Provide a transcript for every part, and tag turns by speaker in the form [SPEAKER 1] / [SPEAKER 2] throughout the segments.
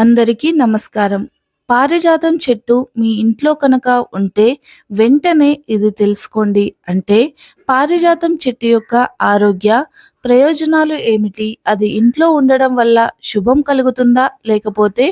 [SPEAKER 1] అందరికీ నమస్కారం. పారిజాతం చెట్టు మీ ఇంట్లో కనుక ఉంటే వెంటనే ఇది తెలుసుకోండి. అంటే పారిజాతం చెట్టు యొక్క ఆరోగ్య ప్రయోజనాలు ఏమిటి? అది ఇంట్లో ఉండడం వల్ల శుభం కలుగుతుందా? లేకపోతే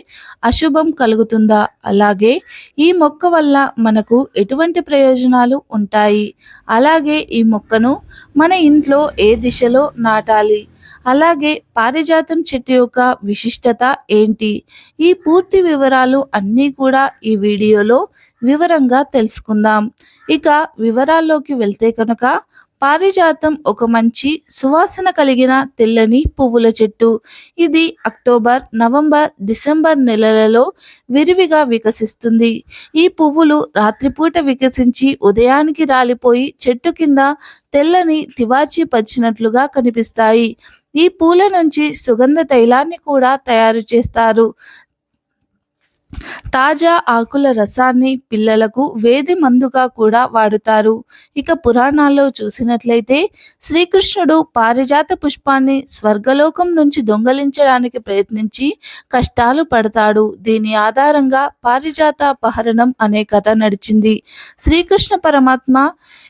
[SPEAKER 1] అశుభం కలుగుతుందా? అలాగే ఈ మొక్క వల్ల మనకు ఎటువంటి ప్రయోజనాలు ఉంటాయి? అలాగే ఈ మొక్కను మన ఇంట్లో ఏ దిశలో నాటాలి? అలాగే పారిజాతం చెట్టు యొక్క విశిష్టత ఏంటి? ఈ పూర్తి వివరాలు అన్నీ కూడా ఈ వీడియోలో వివరంగా తెలుసుకుందాం. ఇక వివరాల్లోకి వెళ్తే కనుక పారిజాతం ఒక మంచి సువాసన కలిగిన తెల్లని పువ్వుల చెట్టు. ఇది అక్టోబర్, నవంబర్, డిసెంబర్ నెలలలో విరివిగా వికసిస్తుంది. ఈ పువ్వులు రాత్రిపూట వికసించి ఉదయానికి రాలిపోయి చెట్టు కింద తెల్లని తివాచి పరిచినట్లుగా కనిపిస్తాయి. ఈ పూల నుంచి సుగంధ తైలాన్ని కూడా తయారు చేస్తారు. తాజా ఆకుల రసాన్ని పిల్లలకు వేది మందుగా కూడా వాడుతారు. ఇక పురాణాల్లో చూసినట్లయితే శ్రీకృష్ణుడు పారిజాత పుష్పాన్ని స్వర్గలోకం నుంచి దొంగిలించడానికి ప్రయత్నించి కష్టాలు పడతాడు. దీని ఆధారంగా పారిజాత అపహరణం అనే కథ నడిచింది. శ్రీకృష్ణ పరమాత్మ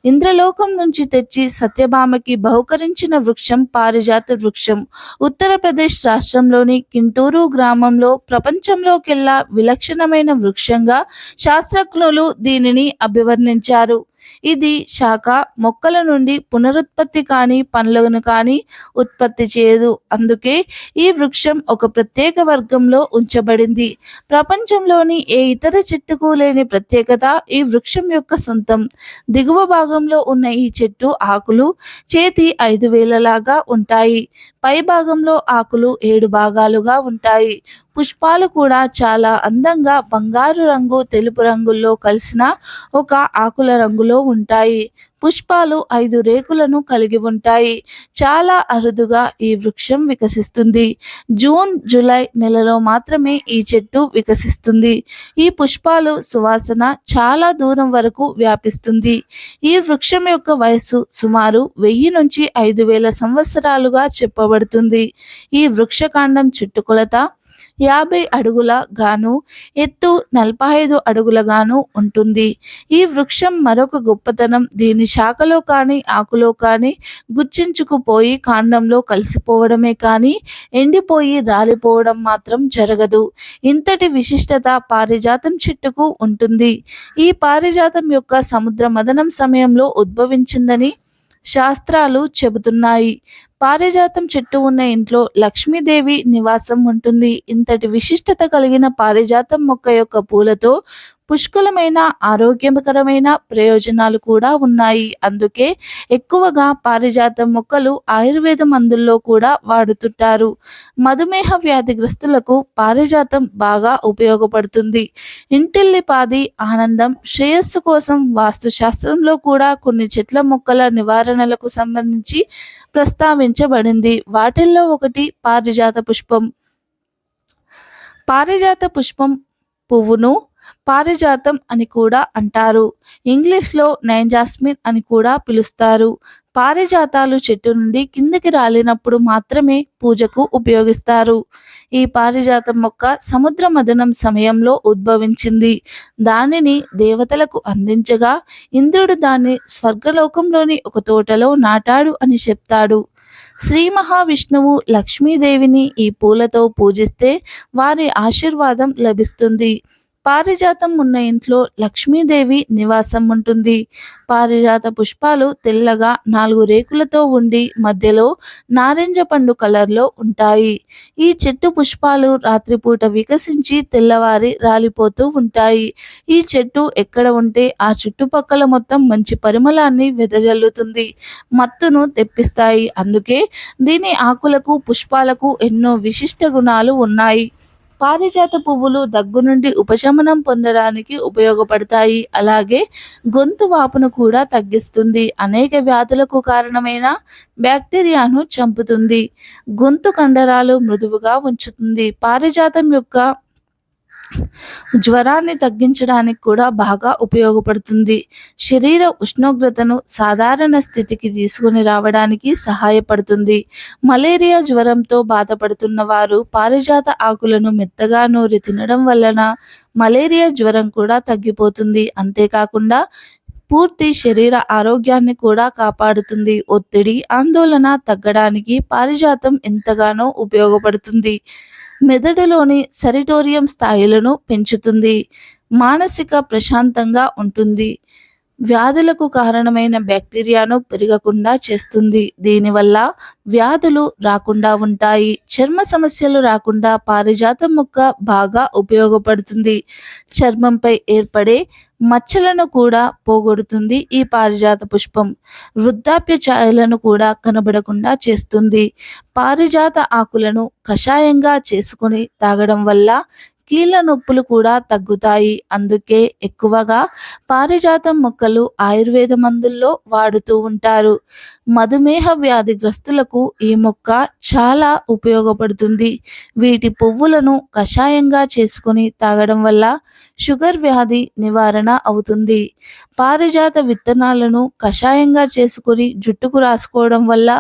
[SPEAKER 1] ఇంద్రలోకం నుంచి తెచ్చి సత్యభామకి బహుకరించిన వృక్షం పారిజాత వృక్షం. ఉత్తరప్రదేశ్ రాష్ట్రంలోని కింటూరు గ్రామంలో ప్రపంచంలోకెల్లా విలక్షణమైన వృక్షంగా శాస్త్రజ్ఞులు దీనిని అభివర్ణించారు. ఇది శాఖ మొక్కల నుండి పునరుత్పత్తి కాని పండ్లను కానీ ఉత్పత్తి చేయదు. అందుకే ఈ వృక్షం ఒక ప్రత్యేక వర్గంలో ఉంచబడింది. ప్రపంచంలోని ఏ ఇతర చెట్టుకు లేని ప్రత్యేకత ఈ వృక్షం యొక్క సొంతం. దిగువ భాగంలో ఉన్న ఈ చెట్టు ఆకులు చేతి ఐదు వేలలాగా ఉంటాయి. పై భాగంలో ఆకులు ఏడు భాగాలుగా ఉంటాయి. పుష్పాలు కూడా చాలా అందంగా బంగారు రంగు, తెలుపు రంగుల్లో కలిసిన ఒక ఆకుల రంగులో ఉంటాయి. పుష్పాలు ఐదు రేకులను కలిగి ఉంటాయి. చాలా అరుదుగా ఈ వృక్షం వికసిస్తుంది. జూన్, జూలై నెలలో మాత్రమే ఈ చెట్టు వికసిస్తుంది. ఈ పుష్పాలు సువాసన చాలా దూరం వరకు వ్యాపిస్తుంది. ఈ వృక్షం యొక్క వయస్సు సుమారు వెయ్యి నుంచి ఐదు వేల సంవత్సరాలుగా చెప్పబడుతుంది. ఈ వృక్ష కాండం చుట్టుకొలత యాభై అడుగుల గాను ఎత్తు నలభై ఐదు అడుగుల గాను ఉంటుంది. ఈ వృక్షం మరొక గొప్పతనం దీని శాఖలో కానీ ఆకులో కానీ గుచ్చించుకుపోయి కాండంలో కలిసిపోవడమే కానీ ఎండిపోయి రాలిపోవడం మాత్రం జరగదు. ఇంతటి విశిష్టత పారిజాతం చెట్టుకు ఉంటుంది. ఈ పారిజాతం యొక్క సముద్ర మదనం సమయంలో ఉద్భవించిందని శాస్త్రాలు చెబుతున్నాయి. పారిజాతం చెట్టు ఉన్న ఇంట్లో లక్ష్మీదేవి నివాసం ఉంటుంది. ఇంతటి విశిష్టత కలిగిన పారిజాతం మొక్క యొక్క పూలతో పుష్కలమైన ఆరోగ్యకరమైన ప్రయోజనాలు కూడా ఉన్నాయి. అందుకే ఎక్కువగా పారిజాతం మొక్కలు ఆయుర్వేద మందుల్లో కూడా వాడుతుంటారు. మధుమేహ వ్యాధిగ్రస్తులకు పారిజాతం బాగా ఉపయోగపడుతుంది. ఇంటిల్లిపాది ఆనందం, శ్రేయస్సు కోసం వాస్తు శాస్త్రంలో కూడా కొన్ని చెట్ల మొక్కల నివారణలకు సంబంధించి ప్రస్తావించబడింది. వాటిల్లో ఒకటి పారిజాత పుష్పం. పారిజాత పుష్పం పువ్వును పారిజాతం అని కూడా అంటారు. ఇంగ్లీష్లో నైన్ జాస్మిన్ అని కూడా పిలుస్తారు. పారిజాతాలు చెట్టు నుండి కిందకి రాలినప్పుడు మాత్రమే పూజకు ఉపయోగిస్తారు. ఈ పారిజాతం మొక్క సముద్ర మథనం సమయంలో ఉద్భవించింది. దానిని దేవతలకు అందించగా ఇంద్రుడు దాన్ని స్వర్గలోకంలోని ఒక తోటలో నాటాడు అని చెప్తాడు. శ్రీ మహావిష్ణువు లక్ష్మీదేవిని ఈ పూలతో పూజిస్తే వారి ఆశీర్వాదం లభిస్తుంది. పారిజాతం ఉన్న ఇంట్లో లక్ష్మీదేవి నివాసం ఉంటుంది. పారిజాత పుష్పాలు తెల్లగా నాలుగు రేకులతో ఉండి మధ్యలో నారింజ పండు కలర్లో ఉంటాయి. ఈ చెట్టు పుష్పాలు రాత్రిపూట వికసించి తెల్లవారి రాలిపోతూ ఉంటాయి. ఈ చెట్టు ఎక్కడ ఉంటే ఆ చుట్టుపక్కల మొత్తం మంచి పరిమళాన్ని వెదజల్లుతుంది. మత్తును తెప్పిస్తాయి. అందుకే దీని ఆకులకు, పుష్పాలకు ఎన్నో విశిష్ట గుణాలు ఉన్నాయి. పారిజాత పువ్వులు దగ్గు నుండి ఉపశమనం పొందడానికి ఉపయోగపడతాయి. అలాగే గొంతు వాపును కూడా తగ్గిస్తుంది. అనేక వ్యాధులకు కారణమైన బ్యాక్టీరియాను చంపుతుంది. గొంతు కండరాలు మృదువుగా ఉంచుతుంది. పారిజాతం యొక్క జ్వరాన్ని తగ్గించడానికి కూడా బాగా ఉపయోగపడుతుంది. శరీర ఉష్ణోగ్రతను సాధారణ స్థితికి తీసుకుని రావడానికి సహాయపడుతుంది. మలేరియా జ్వరంతో బాధపడుతున్న వారు పారిజాత ఆకులను మెత్తగా నూరి తినడం వలన మలేరియా జ్వరం కూడా తగ్గిపోతుంది. అంతేకాకుండా పూర్తి శరీర ఆరోగ్యాన్ని కూడా కాపాడుతుంది. ఒత్తిడి ఆందోళన తగ్గడానికి పారిజాతం ఎంతగానో ఉపయోగపడుతుంది. మెదడులోని సెరిటోరియం స్థాయిలను పెంచుతుంది. మానసిక ప్రశాంతంగా ఉంటుంది. వ్యాధులకు కారణమైన బ్యాక్టీరియాను పెరగకుండా చేస్తుంది. దీనివల్ల వ్యాధులు రాకుండా ఉంటాయి. చర్మ సమస్యలు రాకుండా పారిజాతం మొక్క బాగా ఉపయోగపడుతుంది. చర్మంపై ఏర్పడే మచ్చలను కూడా పోగొడుతుంది ఈ పారిజాత పుష్పం. వృద్ధాప్య ఛాయలను కూడా కనబడకుండా చేస్తుంది. పారిజాత ఆకులను కషాయంగా చేసుకుని తాగడం వల్ల కీళ్ళ నొప్పులు కూడా తగ్గుతాయి. అందుకే ఎక్కువగా పారిజాతం మొక్కలు ఆయుర్వేద మందుల్లో వాడుతూ ఉంటారు. మధుమేహ వ్యాధిగ్రస్తులకు ఈ మొక్క చాలా ఉపయోగపడుతుంది. వీటి పువ్వులను కషాయంగా చేసుకుని తాగడం వల్ల షుగర్ వ్యాధి నివారణ అవుతుంది. పారిజాత విత్తనాలను కషాయంగా చేసుకుని జుట్టుకు రాసుకోవడం వల్ల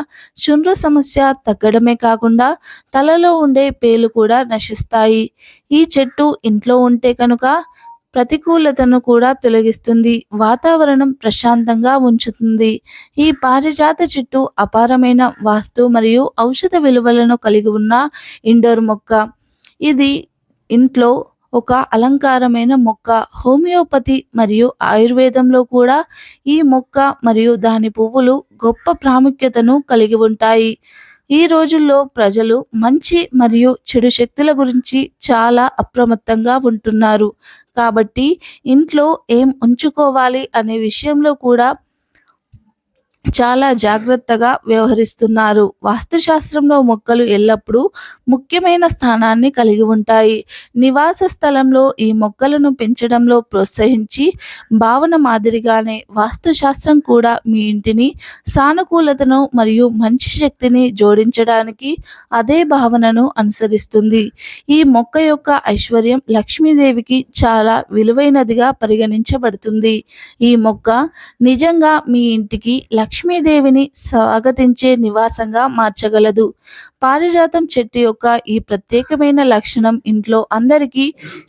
[SPEAKER 1] చుండ్రు సమస్య తగ్గడమే కాకుండా తలలో ఉండే పేలు కూడా నశిస్తాయి. ఈ చెట్టు ఇంట్లో ఉంటే కనుక ప్రతికూలతను కూడా తొలగిస్తుంది. వాతావరణం ప్రశాంతంగా ఉంచుతుంది. ఈ పారిజాత చెట్టు అపారమైన వాస్తు మరియు ఔషధ విలువలను కలిగి ఉన్న ఇండోర్ మొక్క. ఇది ఇంట్లో ఒక అలంకారమైన మొక్క హోమియోపతి మరియు ఆయుర్వేదంలో కూడా ఈ మొక్క మరియు దాని పువ్వులు గొప్ప ప్రాముఖ్యతను కలిగి ఉంటాయి. ఈ రోజుల్లో ప్రజలు మంచి మరియు చెడు శక్తుల గురించి చాలా అప్రమత్తంగా ఉంటున్నారు. కాబట్టి ఇంట్లో ఏం ఉంచుకోవాలి అనే విషయంలో కూడా చాలా జాగ్రత్తగా వ్యవహరిస్తున్నారు. వాస్తుశాస్త్రంలో మొక్కలు ఎల్లప్పుడూ ముఖ్యమైన స్థానాన్ని కలిగి ఉంటాయి. నివాస స్థలంలో ఈ మొక్కలను పెంచడంలో ప్రోత్సహించి భావన మాదిరిగానే వాస్తుశాస్త్రం కూడా మీ ఇంటిని సానుకూలతను మరియు మంచి శక్తిని జోడించడానికి అదే భావనను అనుసరిస్తుంది. ఈ మొక్క యొక్క ఐశ్వర్యం లక్ష్మీదేవికి చాలా విలువైనదిగా పరిగణించబడుతుంది. ఈ మొక్క నిజంగా మీ ఇంటికి లక్ష్మీదేవిని స్వాగతించే నివాసంగా మార్చగలదు. పారిజాతం చెట్టు యొక్క ఈ ప్రత్యేకమైన లక్షణం ఇంట్లో అందరికీ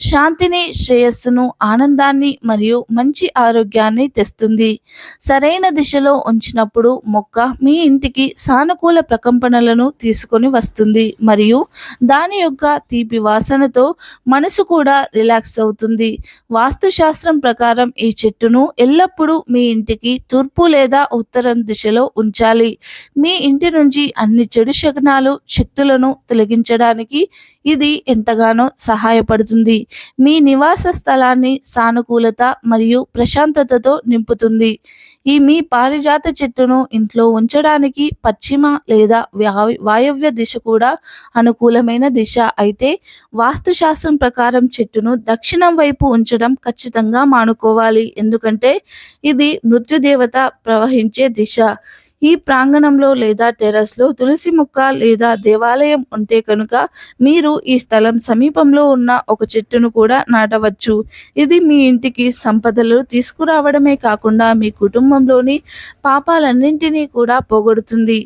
[SPEAKER 1] శాంతిని శ్రేయస్సును ఆనందాన్ని మరియు మంచి ఆరోగ్యాన్ని తెస్తుంది. సరైన దిశలో ఉంచినప్పుడు మొక్క మీ ఇంటికి సానుకూల ప్రకంపనలను తీసుకొని వస్తుంది మరియు దాని యొక్క తీపి వాసనతో మనసు కూడా రిలాక్స్ అవుతుంది. వాస్తుశాస్త్రం ప్రకారం ఈ చెట్టును ఎల్లప్పుడూ మీ ఇంటికి తూర్పు లేదా ఉత్తరం దిశలో ఉంచాలి. మీ ఇంటి నుంచి అన్ని చెడు శకనాలు శక్తులను తొలగించడానికి ఇది ఎంతగానో సహాయపడుతుంది. మీ నివాస స్థలాన్ని సానుకూలత మరియు ప్రశాంతతతో నింపుతుంది. ఈ మీ పారిజాత చెట్టును ఇంట్లో ఉంచడానికి పశ్చిమ లేదా వ్యా- వాయవ్య దిశ కూడా అనుకూలమైన దిశ. అయితే వాస్తుశాస్త్రం ప్రకారం చెట్టును దక్షిణం వైపు ఉంచడం ఖచ్చితంగా మానుకోవాలి. ఎందుకంటే ఇది మృత్యుదేవత ప్రవహించే దిశ. ఈ ప్రాంగణంలో లేదా టెర్రస్లో తులసి మొక్క లేదా దేవాలయం ఉంటే కనుక మీరు ఈ స్థలం సమీపంలో ఉన్న ఒక చెట్టును కూడా నాటవచ్చు. ఇది మీ ఇంటికి సంపదలు తీసుకురావడమే కాకుండా మీ కుటుంబంలోని పాపాలన్నింటినీ కూడా పోగొడుతుంది.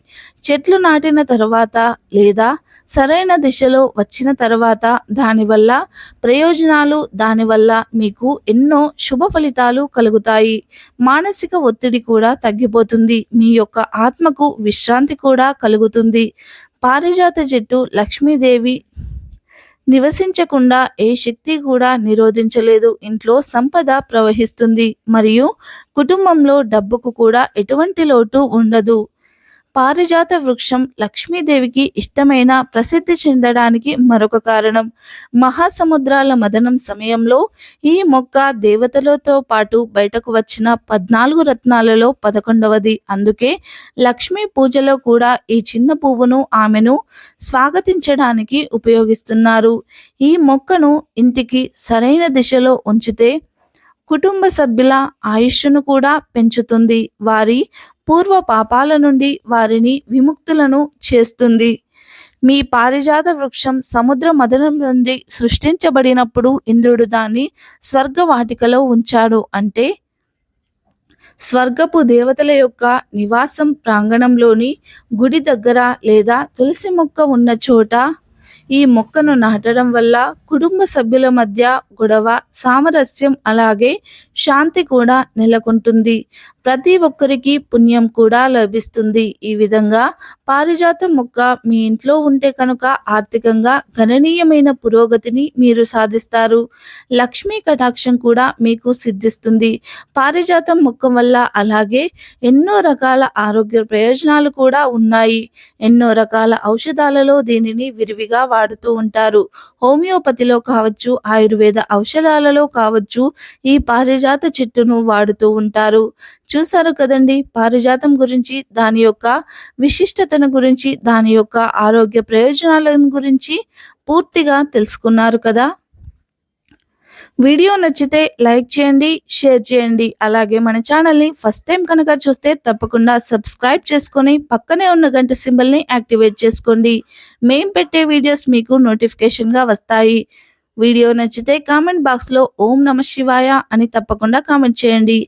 [SPEAKER 1] చెట్లు నాటిన తర్వాత లేదా సరైన దిశలో వచ్చిన తర్వాత దానివల్ల ప్రయోజనాలు దానివల్ల మీకు ఎన్నో శుభ ఫలితాలు కలుగుతాయి. మానసిక ఒత్తిడి కూడా తగ్గిపోతుంది. మీ యొక్క ఆత్మకు విశ్రాంతి కూడా కలుగుతుంది. పారిజాత చెట్టు లక్ష్మీదేవి నివసించకుండా ఏ శక్తి కూడా నిరోధించలేదు. ఇంట్లో సంపద ప్రవహిస్తుంది. మరియు కుటుంబంలో డబ్బుకు కూడా ఎటువంటి లోటు ఉండదు. పారిజాత వృక్షం లక్ష్మీదేవికి ఇష్టమైన ప్రసిద్ధి చెందడానికి మరొక కారణం. మహాసముద్రాల మదనం సమయంలో ఈ మొక్క దేవతలతో పాటు బయటకు వచ్చిన పద్నాలుగు రత్నాలలో పదకొండవది. అందుకే లక్ష్మీ పూజలో కూడా ఈ చిన్న పువ్వును ఆమెను స్వాగతించడానికి ఉపయోగిస్తున్నారు. ఈ మొక్కను ఇంటికి సరైన దిశలో ఉంచితే కుటుంబ సభ్యుల ఆయుష్ను కూడా పెంచుతుంది. వారి పూర్వ పాపాల నుండి వారిని విముక్తులను చేస్తుంది. మీ పారిజాత వృక్షం సముద్ర మదనం నుండి సృష్టించబడినప్పుడు ఇంద్రుడు దాన్ని స్వర్గవాటికలో ఉంచాడు. అంటే స్వర్గపు దేవతల యొక్క నివాసం ప్రాంగణంలోని గుడి దగ్గర లేదా తులసి మొక్క ఉన్న చోట ఈ మొక్కను నాటడం వల్ల కుటుంబ సభ్యుల మధ్య గొడవ సామరస్యం అలాగే శాంతి కూడా నెలకొంటుంది. ప్రతి ఒక్కరికి పుణ్యం కూడా లభిస్తుంది. ఈ విధంగా పారిజాతం మొక్క మీ ఇంట్లో ఉంటే కనుక ఆర్థికంగా గణనీయమైన పురోగతిని మీరు సాధిస్తారు. లక్ష్మీ కటాక్షం కూడా మీకు సిద్ధిస్తుంది. పారిజాతం మొక్క వల్ల అలాగే ఎన్నో రకాల ఆరోగ్య ప్రయోజనాలు కూడా ఉన్నాయి. ఎన్నో రకాల ఔషధాలలో దీనిని విరివిగా వాడుతూ ఉంటారు. హోమియోపతిలో కావచ్చు ఆయుర్వేద ఔషధాలలో కావచ్చు ఈ పారిజాత చెట్టును వాడుతూ ఉంటారు. చూశారు కదండి? పారిజాతం గురించి దాని యొక్క విశిష్టతను గురించి దాని యొక్క ఆరోగ్య ప్రయోజనాలను గురించి పూర్తిగా తెలుసుకున్నారు కదా? వీడియో నచ్చితే లైక్ చేయండి షేర్ చేయండి. అలాగే మన ఛానల్ని ఫస్ట్ టైం కనుక చూస్తే తప్పకుండా సబ్స్క్రైబ్ చేసుకొని పక్కనే ఉన్న గంట సింబల్ని యాక్టివేట్ చేసుకోండి. మేం పెట్టే వీడియోస్ మీకు నోటిఫికేషన్గా వస్తాయి. వీడియో నచ్చితే కామెంట్ బాక్స్లో ఓం నమ శివాయ అని తప్పకుండా కామెంట్ చేయండి.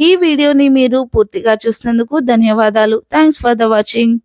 [SPEAKER 1] ఈ వీడియోని మీరు పూర్తిగా చూసినందుకు ధన్యవాదాలు. Thanks for the watching